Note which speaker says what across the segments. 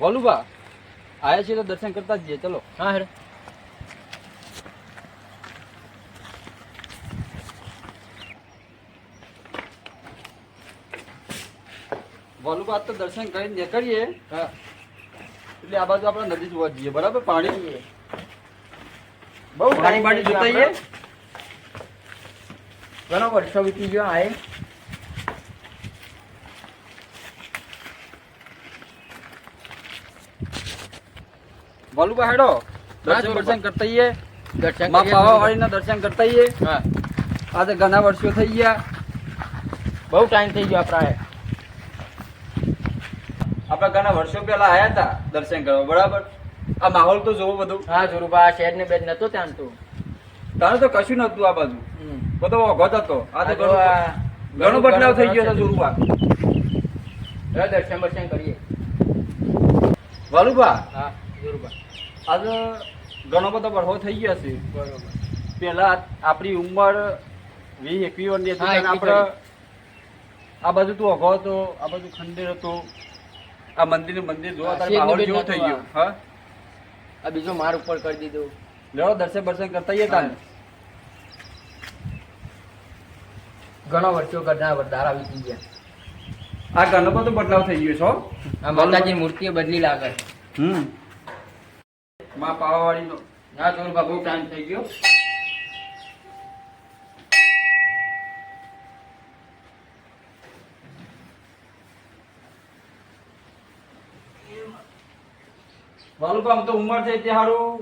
Speaker 1: વલુભા આયા છીએ તો દર્શન કરતા જઈએ. ચલો.
Speaker 2: હા હેડ.
Speaker 1: વોલુભા તો દર્શન કરીને નીકળીએ.
Speaker 2: હા.
Speaker 1: એટલે આ બાજુ આપણે નદી જોવા જઈએ. બરાબર? પાણી?
Speaker 2: બહુ
Speaker 1: પાણી પાણી જોતા
Speaker 2: ઘણો વર્ષો વીતી ગયો આએ
Speaker 1: વલુભા હેડો. દર્શન દર્શન કરતા આવીએ
Speaker 2: દર્શનમાં
Speaker 1: પાવાવાળીના દર્શન કરતા આવીએ
Speaker 2: હા.
Speaker 1: આ તો ઘણા વર્ષો થઈ ગયા.
Speaker 2: બહુ ટાઈમ થઈ ગયો આપણા
Speaker 1: આપણે ઘણા વર્ષો પહેલા આયા હતા દર્શન કરવા બરાબર? આ માહોલ તો જોવો બધું.
Speaker 2: હા જોરુબા શહેર ને બેજ નતો ત્યાં તો.
Speaker 1: તારે તો કશું નતું આ બાજુ. બધો વખત હતો. આ તો ઘણો બદલાવ થઈ ગયો છે
Speaker 2: હેડ દર્શન બર્શન કરીએ.
Speaker 1: વાલુબા.
Speaker 2: હા જોરુબા
Speaker 1: આજે ઘણો બધો બળવો થઈ ગયો છે.
Speaker 2: બરોબર
Speaker 1: આપણી ઉંમર વીસ એકવી વર્ષની હતી આપણે આ બાજુ તું અઘો હતો આ બાજુ ખંડેર હતો. આ મંદિર મંદિર જોવા તારે માહોલ જેવો થઈ ગયો. હા?
Speaker 2: આ બીજો માર ઉપર કરી દીધો.
Speaker 1: લેવો દર્શન દર્શન કરતા આવીએ તાને.
Speaker 2: ઘણો વર્ષો ઘણા વધારા વીતી ગયા.
Speaker 1: આ ઘણો બધો બદલાવ થઈ ગયો છો.
Speaker 2: આ માતાજી મૂર્તિ બદલી લાગે.
Speaker 1: હમ. માં પાવાવાળીનો
Speaker 2: ના જોરુબા બહુ ટાઈમ થઈ ગયો.
Speaker 1: આમ તો ઉંમર થઈ તે હારું.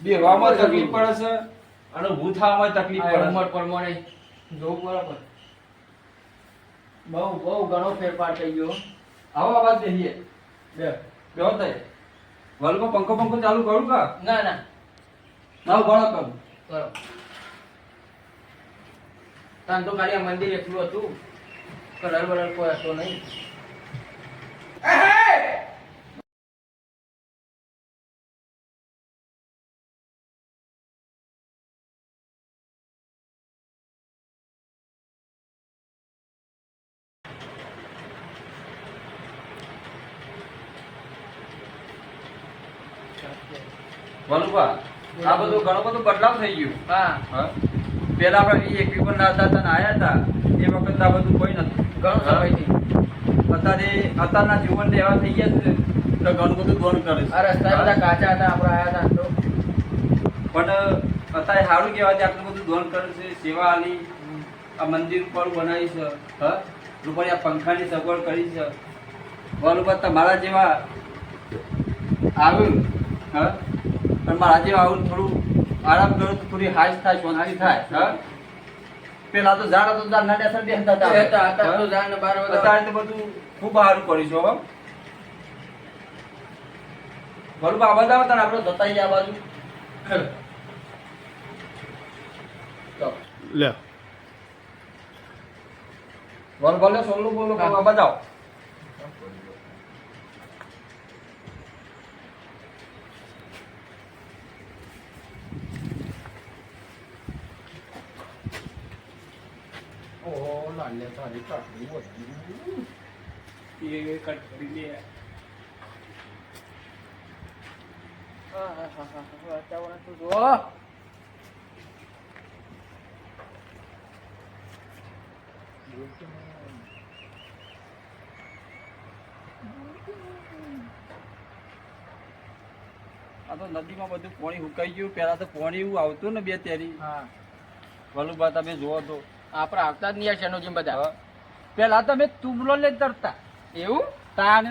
Speaker 1: બેહવામાં તકલીફ પડે છે અને ભૂથામાં તકલીફ પડે
Speaker 2: ઉંમર પ્રમાણે જોવું બરાબર. બહુ બહુ ઘણો ફેરફાર થઈ ગયો.
Speaker 1: આવો અવાજ દઈએ.
Speaker 2: બે.
Speaker 1: બે તઈ. વાલું પંખો પંખો ચાલુ કરું કા?
Speaker 2: ના ના.
Speaker 1: ના ઘણો કરું
Speaker 2: કરો. તાન તો ખાલી આ મંદિર એટલું હતું કલર બલર કોઈ હતો નહીં.
Speaker 1: વાલુભા આ બધું ઘણો બધો બદલાવ થઈ ગયો.
Speaker 2: હા.
Speaker 1: હા? પેલા આપણે એક પણ ના હતા ને આયા હતા એ વખત આ બધું કોઈ નથી
Speaker 2: ઘણો સમયથી
Speaker 1: અત્યારે અત્યારના જીવન એવા થઈ ગયા છે તો ઘણું બધું દોન કરે છે.
Speaker 2: આ રસ્તા બધા કાચા હતા આપણે આયા હતા તો.
Speaker 1: પણ અત્યારે સારું કહેવાય આટલું બધું દોન કરે છે સેવા આલી આ મંદિર ઉપર બનાવી છે હા? ઉપર આ પંખાની સગવડ કરી છે. બરોબર તમારા જેવા આવ્યું હા? પણ મારા જેવા આવું થોડું આરામ કરો તો થોડી હાશ થાય સોનારી થાય હા? પેલા તો ઝાડ હતો ઝાડ નાડ્યા ડેસર બે હતા
Speaker 2: તો બાર
Speaker 1: અત્યારે તો બધું ખૂબ સારું કર્યું છે હો. બરોબર આ તને આપણે જતા આ બાજુ.
Speaker 3: લે.
Speaker 1: બોલ બોલે સોલું બોલો
Speaker 2: બાબા
Speaker 1: આ
Speaker 2: ઓહો લાલે તારી બોલ
Speaker 1: એ કટ કરી હા
Speaker 2: વાતાવરણ તો જો
Speaker 1: આ તો નદીમાં બધું પાણી સુકાઈ ગયું. પેલા તો પાણી એવું આવતું ને બે તેરી.
Speaker 2: હા.
Speaker 1: બા તમે જોવો તો.
Speaker 2: આપણે આવતા જ નહીં છે શેનોજીમ બધા.
Speaker 1: પેલા તમે તુમલો લઈ તરતા.
Speaker 2: એવું?
Speaker 1: તાન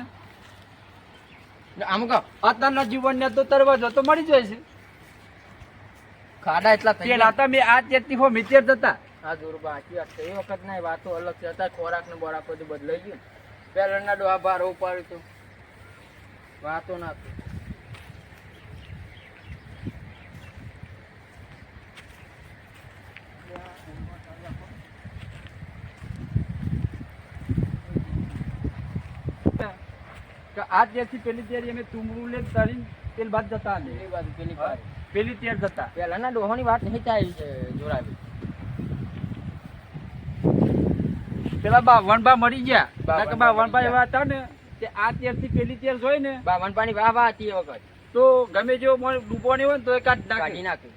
Speaker 2: આમ કહો.
Speaker 1: અત્યારના જીવનને તો તરવા તો મળી જાય છે.
Speaker 2: ખાડા એટલા
Speaker 1: પેલા તમે આ તેરથી હો મિત્યર જતા.
Speaker 2: હા જોરબા સાચી વાત છે એ વખત ના વાતો અલગ છે. અત્યારે ખોરાક ને બોરાક બધું બદલાઈ ગયું પેલા ના ડોહા ભાર ઉપાડ્યું હતું વાતો ના
Speaker 1: કે આ તેરથી પેલી તેરી અમે તુમરું લે તરીને પેલ બાદ જતા લે
Speaker 2: પેલી બાજુ પેલી. બાજુ.
Speaker 1: પેલી તેર જતા.
Speaker 2: પહેલાના ડોહાની વાત નહીં થાય છે
Speaker 1: પેલા બા વણબા મરી ગયા.
Speaker 2: બા
Speaker 1: કે બા
Speaker 2: વણબા
Speaker 1: એવા હતા ને તે આ તેરથી પેલી તેર જોઈ ને
Speaker 2: બામણ પાણી વાહ વાહ હતી એ વખત.
Speaker 1: તો ગમે જેવો મોણ ડૂબવાની હોય ને તો એ કાઢ નાખે.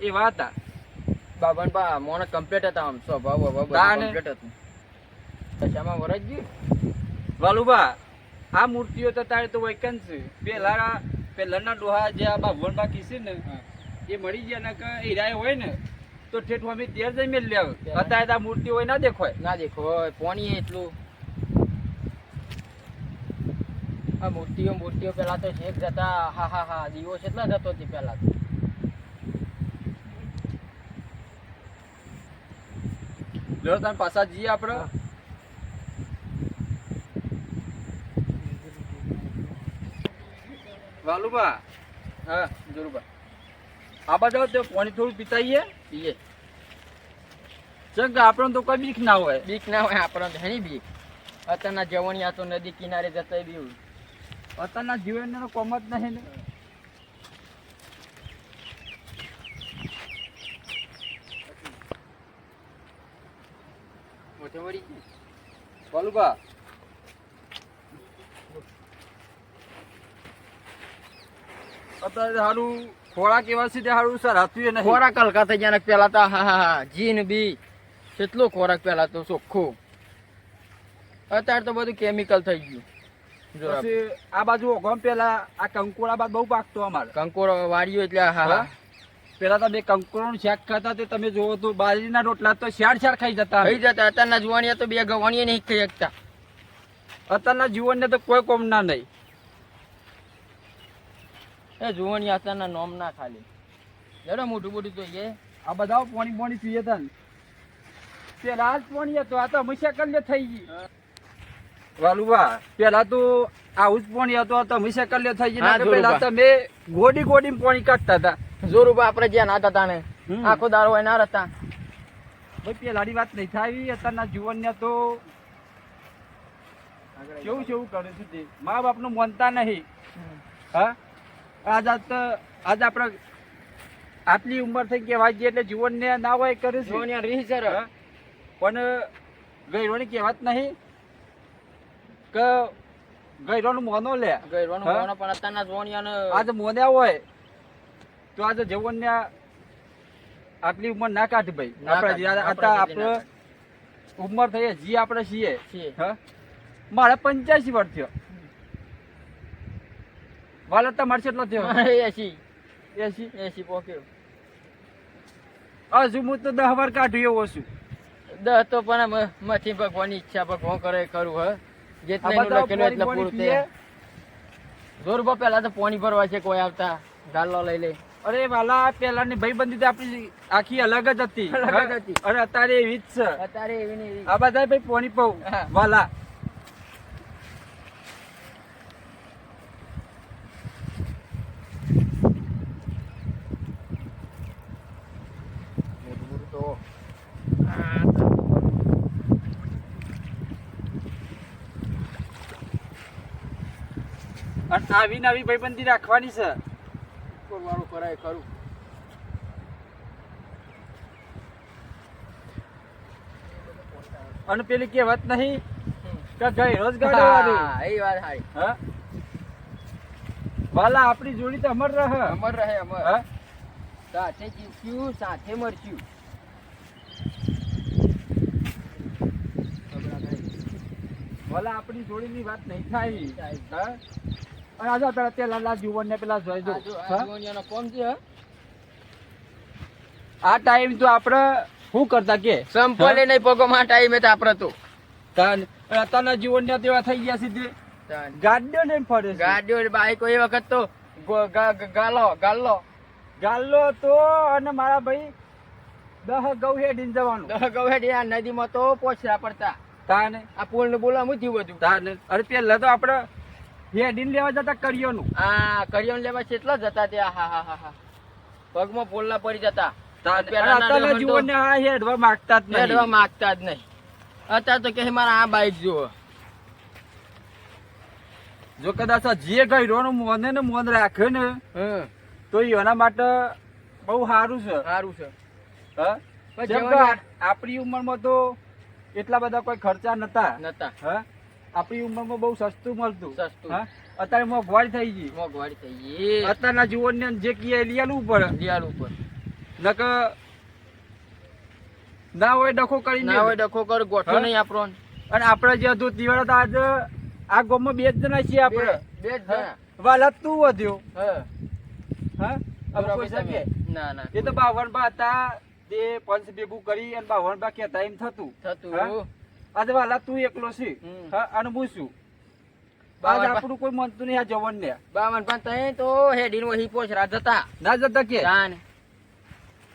Speaker 1: એ વાત હતા.
Speaker 2: બાબન બા મોને કમ્પ્લીટ હતા આમ સ્વભાવ. કમ્પ્લીટ હતું. દશામાં વરસ ગયું?
Speaker 1: વાલુબા આ મૂર્તિઓ તો તારે તો વૈકન છે. પેલા પેલાના ડોહા જે આ બાભણ બાકી છે ને એ મળી ગયા ને કે હીરાય હોય ને તો ઠેઠ અમે તેર જઈ મેળ લેવ અત્યારે આ મૂર્તિ હોય ના દેખાય.
Speaker 2: ના દેખો પોણી એટલું. આ મૂર્તિઓ મૂર્તિઓ પેલા તો શેખ જતા હા હા હા દીવો કેટલા જતો હતી પેલા તો.
Speaker 1: લો તાર પાછા જઈએ આપણે વાલુબા
Speaker 2: હા જોરુબા
Speaker 1: આ બધા તે પાણી થોડું પીતાઈએ.
Speaker 2: પીએ.
Speaker 1: ચંગ આપણને તો કોઈ બીક ના હોય.
Speaker 2: બીક ના હોય આપણને ઘણી બીક. અત્યારના જવણિયા તો નદી કિનારે જતા બી.
Speaker 1: અત્યારના જીવનનો કોમ જ નહીં ને.
Speaker 2: મોટે ગઈ
Speaker 1: વાલુબા અત્યારે સારું ખોરાક એવા છે તે સારું સર હતું નહીં.
Speaker 2: ખોરાક હલકા થઈ ગયા ને પેલા તો હા હા હા જીન બી. કેટલો ખોરાક પેલા તો ચોખ્ખો. અત્યારે તો બધું કેમિકલ થઈ ગયું.
Speaker 1: પછી આ બાજુ ઓગમ પેલા આ કંકોડા બાદ બહુ પાકતો અમારે.
Speaker 2: કંકોરો વાળ્યો એટલે હા હા?
Speaker 1: પેલા તો બે કંકોડાનું શાક ખાતા તે તમે જોવો તો બાજરીના રોટલા તો શાડ શાડ ખાઈ જતા
Speaker 2: ખાઈ જતા. અત્યારના જુવાનીયા તો બે ગવાણીએ નહીં ખાઈ શકતા.
Speaker 1: અત્યારના જીવનને તો કોઈ કોમ ના નહીં.
Speaker 2: એ જુવાની આસાના નોમ ના ખાલી. જરા મોટું મોટું તો એ.
Speaker 1: આ બધા પોણી પોણી પીએ તા તે પેલા પોણી હતો આ તો હંમેશા કલ્લે થઈ ગઈ. વાલુબા પેલા તો આવું જ પોણી હતો તો હંમેશા કલ્લે થઈ ગઈ. પેલા
Speaker 2: તો
Speaker 1: મેં ગોડી ગોડી પોણી કાઢતા હતા.
Speaker 2: જોરુબા આપણે જ્યાં નાતા હતા ને
Speaker 1: હમ.
Speaker 2: આખો દારો હોય ના રહેતા.
Speaker 1: ભાઈ પેલાની વાત નહીં થાય. અત્યારના જીવનને તો કેવું કેવું કરે છે તે? મા બાપનું માનતા નહીં. હા? આજ આજ આપણે આટલી ઉંમર થઈ કહેવાય છે એટલે જીવનને ના હોય કરે છે.
Speaker 2: જુવાનિયા રીહ સર.
Speaker 1: હા? પણ ગયરોની કહેવાત નહીં કે ગયરોનું મોનો લે.
Speaker 2: ગયરવાનું
Speaker 1: હા?
Speaker 2: મોણો પણ અત્યારના જુવાનિયાને
Speaker 1: આજે મોન્યા હોય તો આજે જવનને આટલી ઉંમર ના કાઢ ભાઈ.
Speaker 2: ના
Speaker 1: આપણે જ્યારે
Speaker 2: આપણા ના
Speaker 1: ઉંમર થઈ જી આપણે છીએ. મારે પંચ્યાસી વર્ષ થયો. વાલે તમારે એટલો થયો.
Speaker 2: એસી.
Speaker 1: એસી
Speaker 2: એસી પોક્યો.
Speaker 1: હજુ હું તો દહ વાર કાઢ્યું એવો છું
Speaker 2: દહ તો પણ મથી ભગવાનની ઈચ્છા ભગવાન કરે કરું હ. જેટલે લખેલું એટલે પૂરું. તે જોરબા પેલા તો પોણી ભરવા છે કોઈ આવતા. ગાલો લઈ લે
Speaker 1: અરે વાલા પેલાની ભાઈબંધી તો આપણી આખી અલગ જ હતી.
Speaker 2: અલગ હતી.
Speaker 1: અરે અત્યારે એવી જ છે.
Speaker 2: અત્યારે એવી નહીં.
Speaker 1: આ બધા ભાઈ પોણી પાઉં વાલા આવી નવી ભાઈબંધી રાખવાની છે.
Speaker 2: વાળું કરાય કરું
Speaker 1: અને પેલી કહેવત નહીં કે ગઈ રોજ ગાડવાની
Speaker 2: હા, એ વાત હારી
Speaker 1: હા? વાલા આપણી જોડી તો અમર રહે.
Speaker 2: અમર રહે અમર.
Speaker 1: હા?
Speaker 2: સાથે જીવ્યું સાથે મરચ્યું
Speaker 1: વાલા આપણી જોડીની વાત નહીં થાય. હા? અને આજે અત્યારે તે લાલા જીવનને પેલા જોઈ હ? આ ટાઈમ તો આપણે શું કરતા કે?
Speaker 2: સંપલે નહીં પગો માં ટાઈમે તો આપડે તો.
Speaker 1: તાન- જીવન અત્યારના જીવનને તેવા થઈ ગયા સીધે ગાડીઓ ને ફરે
Speaker 2: ગાડીઓ બાઈકો એ વખત તો ગો- ગા- ગા- ગાલો ગાલો.
Speaker 1: તો અને મારા ભાઈ દહ ગૌ હેડીને જવાનું.
Speaker 2: દહ ગૌ હેડી આ નદીમાં તો પોછરા પડતા.
Speaker 1: તાને
Speaker 2: આ પુલનું બોલા હું થયું બધું.
Speaker 1: તાને અરે પેલા તો આપણે હેડીને લેવા જતા કરિયોનું.
Speaker 2: હા કરિયોન લેવા કેટલા જતા ત્યાં. હા હા હા હા. પગમાં પોલના પડી જતા. તો
Speaker 1: જીવનને આ હેડવા માંગતા જ
Speaker 2: હેડવા માંગતા જ નહીં. અત્યારે તો કે મારા આ બાઈક જુઓ.
Speaker 1: જો કદાચ જે જે ગયરોનું મોને ને મોન રાખે ને તો એના માટે બહુ સારું છે.
Speaker 2: સારું છે.
Speaker 1: હા? આપણી ઉંમરમાં તો એટલા બધા કોઈ ખર્ચા નતા.
Speaker 2: નતા.
Speaker 1: હા? આપણી ઉંમરમાં બહુ સસ્તું મળતું.
Speaker 2: સસ્તું.
Speaker 1: હા? અત્યારે મોંઘવારી થઈ ગઈ.
Speaker 2: મોંઘવારી થઈ ગઈ.
Speaker 1: અત્યારના જીવનને જે કીએ આલવું પડે
Speaker 2: દિયાળ ઉપર.
Speaker 1: નક ના હોય ડખો કરી
Speaker 2: ના હોય ડખો કર ગોઠો નહીં આપણો.
Speaker 1: અને આપણે જે હતું દિવાળા તો આજે આ ગામમાં બે જ જણા છીએ આપણે.
Speaker 2: બે જ જણા.
Speaker 1: વાલા તું વધ્યો.
Speaker 2: હા.
Speaker 1: હા? હવે કોઈ શકે
Speaker 2: ના ના
Speaker 1: એ તો બાવનબા હતા તે પંચ ભેગું કરી અને બાવનબા કહેતા એમ થતું.
Speaker 2: થતું?
Speaker 1: આજે વાલા તું એકલો છે. હા અને હું છું. આજ આપણું કોઈ મનતું નહીં આ જવન ને
Speaker 2: બાવન પણ તઈ તો હેડીન વહી પોચરા જતા.
Speaker 1: ના જતા કે?